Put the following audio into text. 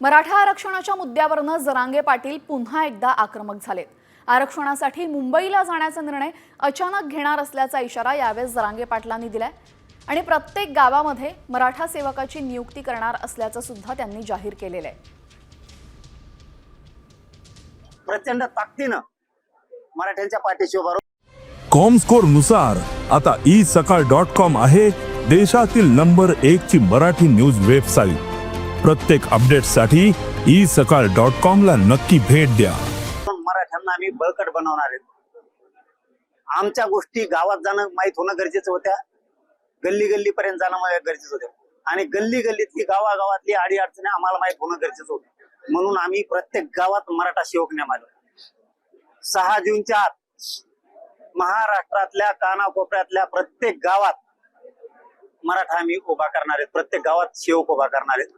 मराठा आरक्षणाच्या मुद्द्यावरनं जरांगे पाटील पुन्हा एकदा आक्रमक झालेत. आरक्षणासाठी मुंबईला जाण्याचा निर्णय अचानक घेणार असल्याचा इशारा यावेळेस जरांगे पाटलांनी दिलाय. आणि प्रत्येक गावामध्ये मराठा सेवकाची नियुक्ती करणार असल्याचं सुद्धा त्यांनी जाहीर केलेलं आहे प्रचंड ताकदीनं मराठ्यांच्या पाठीशी उभा राहून कॉमस्कोरनुसार आता ई सकाळ डॉट कॉम आहे देशातील नंबर एक ची मराठी न्यूज वेबसाईट प्रत्येक अपडेटसाठी ई सकाळ डॉट कॉम ला नक्की भेट द्या. मराठ्यांना आम्ही बळकट बनवणार आहेत. आमच्या गोष्टी गावात जाणं माहीत होणं गरजेचं होत्या. गल्ली गल्ली पर्यंत जाणं मला गरजेचं होतं आणि गल्ली गल्लीतली गावागावातली आडी अडचणी आम्हाला माहीत होणं गरजेचं होतं. म्हणून आम्ही प्रत्येक गावात मराठा सेवक नेमालो सहा जूनच्या आत महाराष्ट्रातल्या कानाकोपऱ्यातल्या प्रत्येक गावात मराठा आम्ही उभा करणार आहेत. प्रत्येक गावात सेवक उभा करणार आहेत.